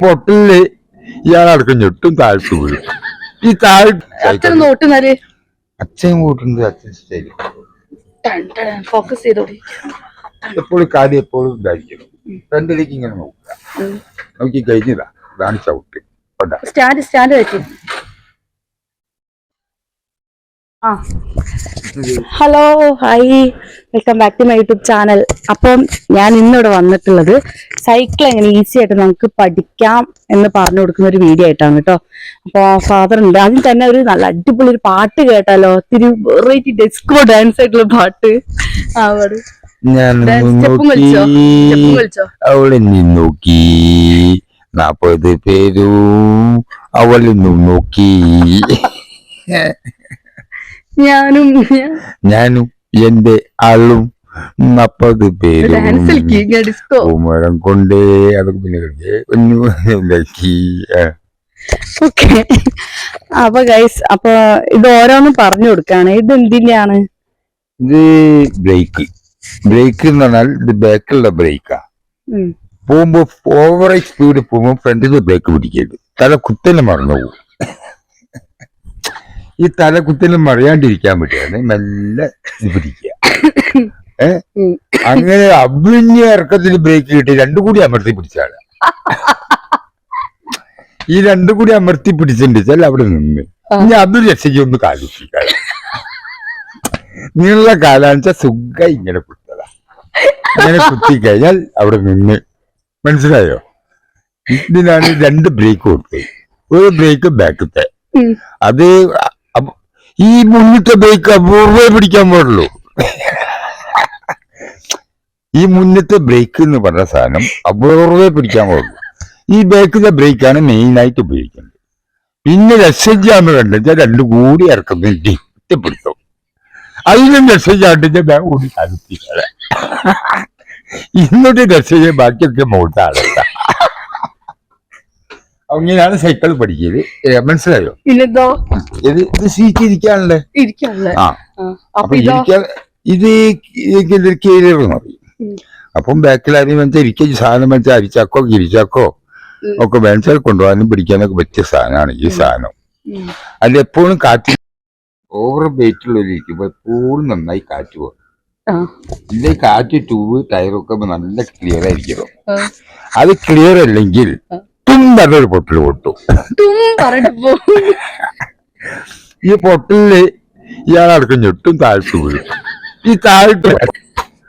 പൊട്ടലിൽ ഇയാളടക്കം ഞെട്ടും താഴ്ത്തു വീഴും ഈ താഴ്ത്തു അച്ഛൻ നോട്ടുന്നാൽ അച്ഛൻ കൂട്ടുണ്ട് അച്ഛൻ ശരി. ഫോക്കസ് ചെയ്തോടി എപ്പോഴും കാര്യം എപ്പോഴും ഇതായിരിക്കണം രണ്ടിലേക്ക് ഇങ്ങനെ നോക്കുക. നോക്കി കഴിഞ്ഞതാ. ഇതാണ് ചവിട്ട്. കൊണ്ടാ. സ്റ്റാൻഡ് സ്റ്റാൻഡ് വെച്ചു ആ. Hello hi. Welcome back to my YouTube channel അപ്പം ഞാൻ ഇന്നിവിടെ വന്നിട്ടുള്ളത് സൈക്കിൾ എങ്ങനെ ഈസി ആയിട്ട് നമുക്ക് പഠിക്കാം എന്ന് പറഞ്ഞു കൊടുക്കുന്ന ഒരു വീഡിയോ ആയിട്ടാണ് കേട്ടോ. അപ്പോൾ ഫാദർ ഉണ്ട്. അതിൽ തന്നെ ഒരു നല്ല അടിപൊളി ഒരു പാട്ട് കേട്ടാലോ. ഒത്തിരി വെറൈറ്റി ഡെസ്കോ ഡാൻസ് ആയിട്ടുള്ള പാട്ട്. ആ പാട്? അവളെ നോക്കി നാപ്പത് പേരും അവളിന്നും നോക്കി. ഞാനും ഞാനും. എന്റെ ആളും നാപ്പത് പേരും ഉമരം കൊണ്ടേ അതൊക്കെ പിന്നെ. ഓക്കെ. അപ്പൊ ഗൈസ് അപ്പൊ ഇത് ഓരോന്നും പറഞ്ഞു കൊടുക്കാണ്. ഇത് എന്തിന്റെയാണ്? ഇത് ബ്രേക്ക് ബ്രേക്ക് എന്ന് പറഞ്ഞാൽ ഇത് ബാക്കിലുള്ള ബ്രേക്കാ. പോകുമ്പോ ഓവർ സ്പീഡ് പോകുമ്പോ ഫ്രണ്ടിൽ ബ്രേക്ക് പിടിക്കരുത്. തല കുത്തനെ മറന്നു പോകും ഈ തല കുത്തനെ മറിയാണ്ടിരിക്കാൻ വേണ്ടിയാണ് മെല്ലെ പിടിക്കുക. ഏ? അങ്ങനെ അഭിഞ്ഞ ഇറക്കത്തിൽ ബ്രേക്ക് കിട്ടി. രണ്ടു കൂടി അമർത്തി പിടിച്ചാണ്. ഈ രണ്ടും കൂടി അമർത്തി പിടിച്ചിട്ടുണ്ടെച്ചാൽ അവിടെ നിന്ന്. ഇനി അതൊരു രക്ഷയ്ക്ക് ഒന്ന് കാലിപ്പിക്കാം നീള കാലാണെച്ച സുഖ ഇങ്ങനെ കുത്തതാ ഇങ്ങനെ കുത്തി കഴിഞ്ഞാൽ അവിടെ നിന്ന്. മനസ്സിലായോ? ഇതിനാണ് രണ്ട് ബ്രേക്ക് കൊടുത്തത്. ഒരു ബ്രേക്ക് ബാക്കത്തെ. അത് ഈ മുന്നിട്ട ബ്രേക്ക് അപൂർവേ പിടിക്കാൻ പാടുള്ളൂ. ഈ മുന്നത്തെ ബ്രേക്ക് എന്ന് പറഞ്ഞ സാധനം അപൂർവേ പിടിക്കാൻ പാടുള്ളൂ. ഈ ബാക്കിലെ ബ്രേക്കാണ് മെയിൻ ആയിട്ട് ഉപയോഗിക്കുന്നത്. പിന്നെ രസജാന്ന് കണ്ടെച്ചാൽ രണ്ടു കൂടി ഇറക്കുന്നതിന്റെ ഇഷ്ടപ്പെടുത്തും അതിനും രസജാണ്ടിന്റെ ബാഗ് കൂടി ഇന്നത്തെ രസജ ബാക്കിയൊക്കെ മുകളിലത്തെ അങ്ങനെയാണ് സൈക്കിൾ പഠിക്കൽ ഏ, മനസ്സിലായോ? പിന്നെന്തോ ഇത് ഇത് സീറ്റ് ഇരിക്കാനല്ലേ ആ. അപ്പൊ ഇരിക്കാൻ ഇത് കീഴിലും എന്ന് പറയും അപ്പം ബാക്കിൽ ആരെയും വെച്ചാൽ ഇരിക്കാൻ സാധനം വെച്ചാൽ അരിച്ചാക്കോ ഗിരിച്ചാക്കോ. ഒക്കെ വെച്ചാൽ കൊണ്ടുപോകാനും പിടിക്കാനൊക്കെ പറ്റിയ സാധനമാണ് ഈ സാധനം. അല്ല എപ്പോഴും കാറ്റ് ഓവർ വെയിറ്റുള്ളവർ ഇരിക്കുമ്പോ എപ്പോഴും നന്നായി കാറ്റ് പോകും. ഇതിന്റെ കാറ്റ് ട്യൂബ് ടയറൊക്കെ നല്ല ക്ലിയർ ആയിരിക്കണം അത് ക്ലിയർ അല്ലെങ്കിൽ. തും പറഞ്ഞൊരു പൊട്ടൽ പൊട്ടു. ഈ പൊട്ടലിൽ ഇയാളടക്കം ഞെട്ടും താഴ്ത്തു വീഴും ഈ താഴ്ത്തു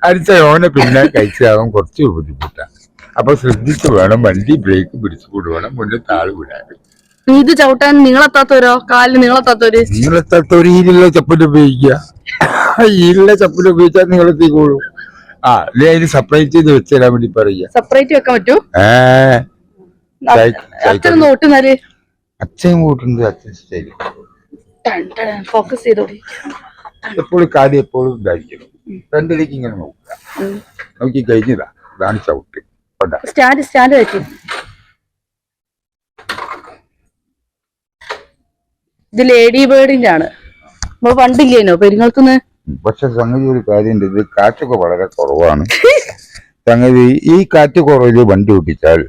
അടിച്ച ഓനെ പിന്നെ കഴിച്ചാകും കുറച്ച് ബുദ്ധിമുട്ടാണ് അപ്പൊ ശ്രദ്ധിച്ച് വേണം വണ്ടി ബ്രേക്ക് പിടിച്ചു വേണം മുന്നിൽ താഴ് വിടാൻ. ഇത് ചവിട്ടാൻ നിങ്ങളെത്താത്തവരോ? കാലിന് നീളത്താത്തവര് നിങ്ങളെത്താത്തവര് ഈലുള്ള ചപ്പൽ ഉപയോഗിക്കുക ഈലുള്ള ചപ്പൽ ഉപയോഗിച്ചാൽ നിങ്ങൾ എത്തിക്കോളൂ ആ അല്ലെ അതിന് സെപ്പറേറ്റ് ചെയ്ത് വെച്ചുതരാൻ വേണ്ടി പറയുക സെപ്പറേറ്റ് വെക്കാൻ പറ്റൂ? ഏ. സൈ- അച്ഛൻ. നോട്ടുന്നാൽ അച്ഛൻ കൂട്ടുണ്ട് അച്ഛൻ ശരി. ഫോക്കസ് ചെയ്തോടി. എപ്പോഴും കാര്യം എപ്പോഴും ഇതായിരിക്കണം രണ്ടിലേക്ക് ഇങ്ങനെ നോക്കുക. നോക്കി കഴിഞ്ഞതാ. ഇതാണ് ചവിട്ട്. കൊണ്ടാ. സ്റ്റാൻഡ് സ്റ്റാൻഡ് വെച്ചു ഇത് ലേഡി ബേർഡിന്റെ ആണ് നമ്മൾ പണ്ടില്ലേനോ പെരുങ്ങൾക്കുന്ന്? പക്ഷെ സംഗതി ഒരു കാര്യമുണ്ട് ഇത് കാറ്റൊക്കെ വളരെ കുറവാണ്. സംഗതി ഈ കാറ്റ് കുറവിൽ വണ്ടി ഓട്ടിച്ചാൽ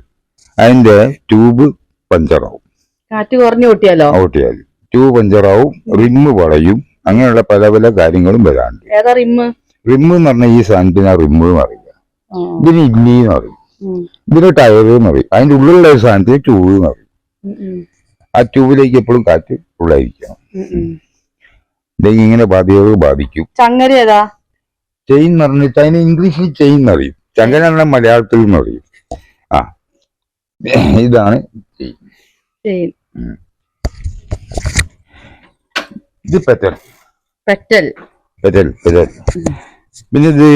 അതിന്റെ ട്യൂബ് പഞ്ചറാവും. കാറ്റ് കുറഞ്ഞു ഓട്ടിയാലോ ഓട്ടിയാൽ ട്യൂബ് പഞ്ചറാവും റിമ്മ് വളയും അങ്ങനെയുള്ള പല പല കാര്യങ്ങളും വരാണ്ട്. ഏതാ റിമ്മ്? റിമ്മ് എന്ന് പറഞ്ഞാൽ ഈ സാധനത്തിന് റിമ്മ് എന്ന് അറിയില്ല ഇതിന് ഇല്ലി എന്ന് പറയും. ഇതിന് ടയർ എന്ന് പറയും. അതിന്റെ ഉള്ളിലുള്ള ഒരു സാധനത്തിന് ട്യൂബ് എന്ന് പറയും. ആ ട്യൂബിലേക്ക് എപ്പോഴും കാറ്റ് ഉള്ളായിരിക്കണം. ഇല്ലെങ്കിൽ ഇങ്ങനെ ബാധികൾ ബാധിക്കും. ചങ്ങര ഏതാ? ചെയിൻ എന്ന് പറഞ്ഞിട്ട് അതിന് ഇംഗ്ലീഷിൽ ചെയിൻ എന്നറിയും എന്ന മലയാളത്തിൽ എന്നറിയും ആ ഇതാണ്. ചെയിൻ ഇത് പെറ്റൽ. പെറ്റൽ. Petal petal. പിന്നെ ഇത്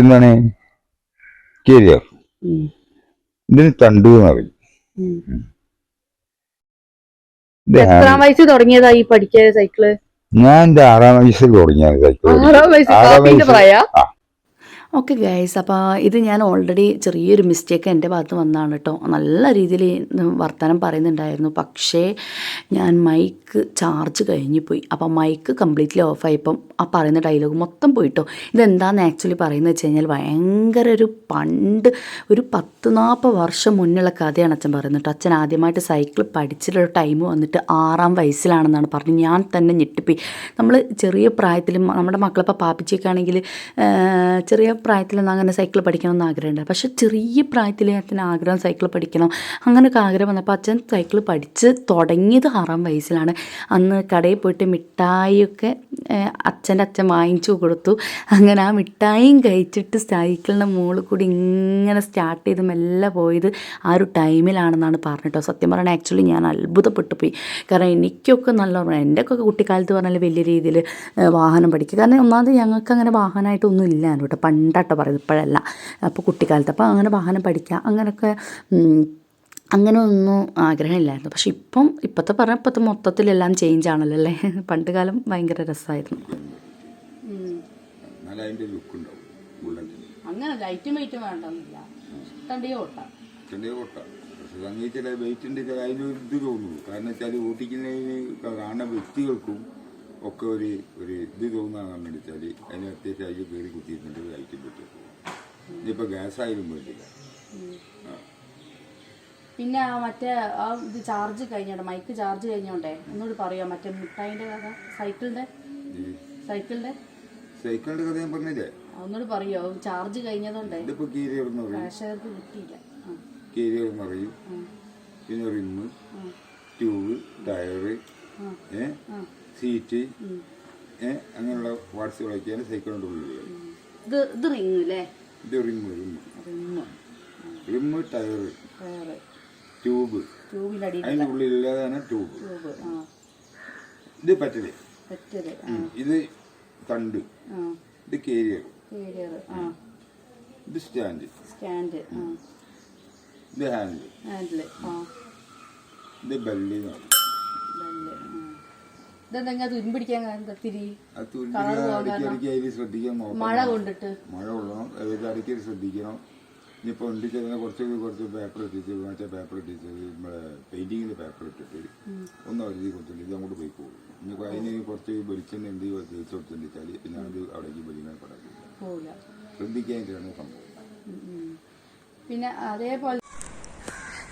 എന്താണ്? കേരിയർ. ഇതിന് തണ്ടു എന്ന് ഇത് എത്രാം വയസ്സ് തുടങ്ങിയതാ ഈ പഠിക്കാൻ സൈക്കിൾ ഞാൻ എന്റെ ആറാം വയസ്സിൽ തുടങ്ങിയാണ് സൈക്കിൾ ആറാം വയസ്സ് പ്രായ? ആ. ഓക്കെ ഗൈസ് അപ്പോൾ ഇത് ഞാൻ ഓൾറെഡി ചെറിയൊരു മിസ്റ്റേക്ക് എന്റെ ഭാഗത്ത് വന്നതാണ് കേട്ടോ നല്ല രീതിയിൽ വർത്തമാനം പറയുന്നുണ്ടായിരുന്നു. പക്ഷേ ഞാൻ മൈക്ക് ചാർജ് കഴിഞ്ഞു പോയി. അപ്പോൾ മൈക്ക് കംപ്ലീറ്റ്ലി ഓഫായപ്പം ആ പറയുന്ന ഡയലോഗ് മൊത്തം പോയിട്ടോ ഇതെന്താന്ന് ആക്ച്വലി പറയുന്നത് വെച്ച് കഴിഞ്ഞാൽ ഭയങ്കര ഒരു പണ്ട് ഒരു പത്ത് നാൽപ്പത് വർഷം മുന്നുള്ള കഥയാണ് അച്ഛൻ പറയുന്നത് കേട്ടോ അച്ഛൻ ആദ്യമായിട്ട് സൈക്കിൾ പഠിച്ചിട്ടുള്ള ടൈം വന്നിട്ട് ആറാം വയസ്സിലാണെന്നാണ് പറഞ്ഞു ഞാൻ തന്നെ ഞെട്ടിപ്പോയി. നമ്മൾ ചെറിയ പ്രായത്തിൽ നമ്മുടെ മക്കളിപ്പോൾ പാപ്പിച്ചൊക്കെ ആണെങ്കിൽ ചെറിയ പ്രായത്തിലൊന്നും അങ്ങനെ സൈക്കിൾ പഠിക്കണമെന്ന് ആഗ്രഹമുണ്ട്. പക്ഷേ ചെറിയ പ്രായത്തിൽ അച്ഛന് ആഗ്രഹം സൈക്കിൾ പഠിക്കണം. അങ്ങനെയൊക്കെ ആഗ്രഹം വന്നപ്പോൾ അച്ഛൻ സൈക്കിൾ പഠിച്ച് തുടങ്ങിയത് ആറാം വയസ്സിലാണ്. അന്ന് കടയിൽ പോയിട്ട് മിഠായിയൊക്കെ അച്ഛന്റെ അച്ഛൻ വാങ്ങിച്ചു കൊടുത്തു. അങ്ങനെ ആ മിഠായിയും കഴിച്ചിട്ട് സൈക്കിളിന്റെ മുകളിൽ കൂടി ഇങ്ങനെ സ്റ്റാർട്ട് ചെയ്ത് മെല്ലെ പോയത് ആ ഒരു ടൈമിലാണെന്നാണ് പറഞ്ഞിട്ടോ. സത്യം പറഞ്ഞാൽ ആക്ച്വലി ഞാൻ അത്ഭുതപ്പെട്ടു പോയി. കാരണം എനിക്കൊക്കെ നല്ല എന്റെയൊക്കെ കുട്ടിക്കാലത്ത് പറഞ്ഞാൽ വലിയ രീതിയിൽ വാഹനം പഠിക്കുക. കാരണം ഒന്നാമത് ഞങ്ങൾക്ക് അങ്ങനെ വാഹനമായിട്ടൊന്നും ഇല്ലായിരുന്നു കേട്ടോ. പണ്ടാട്ടോ പറയുന്നത് ഇപ്പോഴല്ല. അപ്പോൾ കുട്ടിക്കാലത്ത്. അപ്പോൾ അങ്ങനെ വാഹനം പഠിക്കുക അങ്ങനെയൊക്കെ അങ്ങനെ ഒന്നും ആഗ്രഹമില്ലായിരുന്നു. പക്ഷെ ഇപ്പം ഇപ്പോഴത്തെ പറഞ്ഞാൽ ഇപ്പോഴത്തെ മൊത്തത്തിലെല്ലാം ചേഞ്ച് ആണല്ലോ അല്ലേ? പണ്ട് കാലം ഭയങ്കര രസമായിരുന്നു. അങ്ങനെ ലൈറ്റും വെയിറ്റും ഓട്ടാം. പക്ഷെ ചില അതിന് ഇത് തോന്നുന്നു. കാരണം വെച്ചാൽ ഓട്ടിക്കുന്നതിന് കാണുന്ന വ്യക്തികൾക്കും ഒക്കെ ഒരു ഒരു ഇത് തോന്നാന്ന് വെച്ചാൽ അതിന് അത്യാവശ്യം അതിൽ കയറി കുത്തിയിട്ടുണ്ട് ലൈറ്റും പറ്റും. ഇതിപ്പോൾ ഗ്യാസായാലും വേണ്ടില്ല പിന്നെ ആ മറ്റേ ആ ഇത് ചാർജ് കഴിഞ്ഞോട്ടെ? മൈക്ക് ചാർജ് കഴിഞ്ഞോണ്ടേ ഒന്നുകൂടി പറയാം മറ്റേ മിഠായിന്റെ കഥ? സൈക്കിളിന്റെ? സൈക്കിളിന്റെ? സൈക്കിളിന്റെ കഥ ഞാൻ പറഞ്ഞില്ലേ? ഒന്നുകൂടി പറയോ? ചാർജ് കഴിഞ്ഞതുകൊണ്ടേ ഇതിപ്പോ പ്രേക്ഷകർക്ക് കിട്ടിയില്ല. എന്ന് പറയും? പിന്നെ റിമ്മ് ട്യൂബ് ടയറ് ഏ? സീറ്റ് അങ്ങനെയുള്ള വാട്സുകളൊക്കെയാണ് സൈക്കിളിന്റെ ഉള്ളിൽ ഇത് ഇത് റിങ് അല്ലേ ഇത് റിങ് ടയർ ട്യൂബ്. അതിന്റെ ഉള്ളിലുള്ളതാണ് ട്യൂബ്. ഇത് പറ്റൽ. ഇത് തണ്ട്. ഇത് കേരിയർ ഇത് സ്റ്റാൻഡ്. സ്റ്റാൻഡ് ഇത് ഹാൻഡിൽ ഹാൻഡിൽ ഇത് ബെല്ലി എന്ന് പറയും ഇതെന്തെങ്കിലും കാരണം ശ്രദ്ധിക്കാൻ മഴ കൊണ്ടിട്ട്. മഴ കൊള്ളണം. അതായത് ഇടയ്ക്ക് ശ്രദ്ധിക്കണം. ഇനിയിപ്പോൾ ഉണ്ട് ചെറിയ കുറച്ച് കുറച്ച് പേപ്പർ ഇട്ടിച്ച് മറ്റേ പേപ്പർ ഇട്ടിച്ച് പെയിന്റിങ്ങിന്റെ പേപ്പർ ഇട്ടിട്ട് ഒന്ന് എഴുതി കൊടുത്തിട്ട് ഇത് അങ്ങോട്ട് പോയി പോകും. ഇനിയിപ്പോൾ അതിന് കുറച്ച് വെളിച്ചെണ്ണ എന്ത് തേച്ച് കൊടുത്തിട്ടാൽ പിന്നെ അത് അവിടേക്ക് പോവില്ല ശ്രദ്ധിക്കാനായിട്ടാണ് സംഭവം. പിന്നെ അതേപോലെ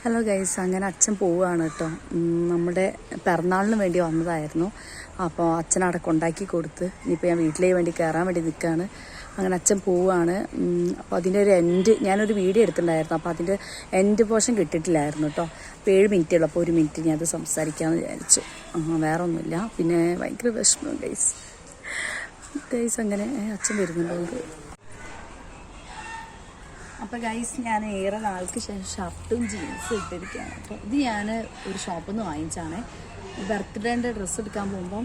ഹലോ ഗൈസ് അങ്ങനെ അച്ഛൻ പോവുകയാണ് കേട്ടോ. നമ്മുടെ പിറന്നാളിന് വേണ്ടി വന്നതായിരുന്നു. അപ്പോൾ അച്ഛൻ അവിടെ കൊണ്ടാക്കി കൊടുത്ത് ഇനിയിപ്പോൾ ഞാൻ വീട്ടിലേക്ക് വേണ്ടി കയറാൻ വേണ്ടി നിൽക്കുകയാണ്. അങ്ങനെ അച്ഛൻ പോവുകയാണ്. അപ്പോൾ അതിന്റെ ഒരു എൻഡ് ഞാനൊരു വീഡിയോ എടുത്തിട്ടുണ്ടായിരുന്നു. അപ്പോൾ അതിന്റെ എൻഡ് പോർഷൻ കിട്ടിയിട്ടില്ലായിരുന്നു കേട്ടോ. അപ്പോൾ ഏഴ് മിനിറ്റേ ഉള്ളൂ. അപ്പോൾ ഒരു മിനിറ്റ് ഞാൻ അത് സംസാരിക്കാമെന്ന് വിചാരിച്ചു. വേറെ ഒന്നുമില്ല പിന്നെ ഭയങ്കര വിഷമം ഗൈസ് ഗൈസ് അങ്ങനെ അച്ഛൻ വരുന്നുണ്ട്. അപ്പോൾ ഗൈസ് ഞാൻ ഏറെ നാൾക്ക് ശേഷം ഷർട്ടും ജീൻസും ഇട്ടിരിക്കുകയാണ്. അപ്പോൾ ഇത് ഞാൻ ഒരു ഷോപ്പിൽ നിന്ന് വാങ്ങിച്ചാണ് ബർത്ത്ഡേന്റെ ഡ്രസ്സ് എടുക്കാൻ പോകുമ്പം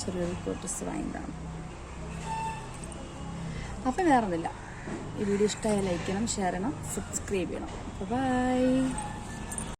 ചെറിയൊരു ഡ്രസ്സ് വാങ്ങിയതാണ്. അപ്പോൾ വേറെ ഒന്നുമില്ല ഈ വീഡിയോ ഇഷ്ടമായ ലൈക്ക് ചെയ്യണം ഷെയർ ചെയ്യണം സബ്സ്ക്രൈബ് ചെയ്യണം. ബൈ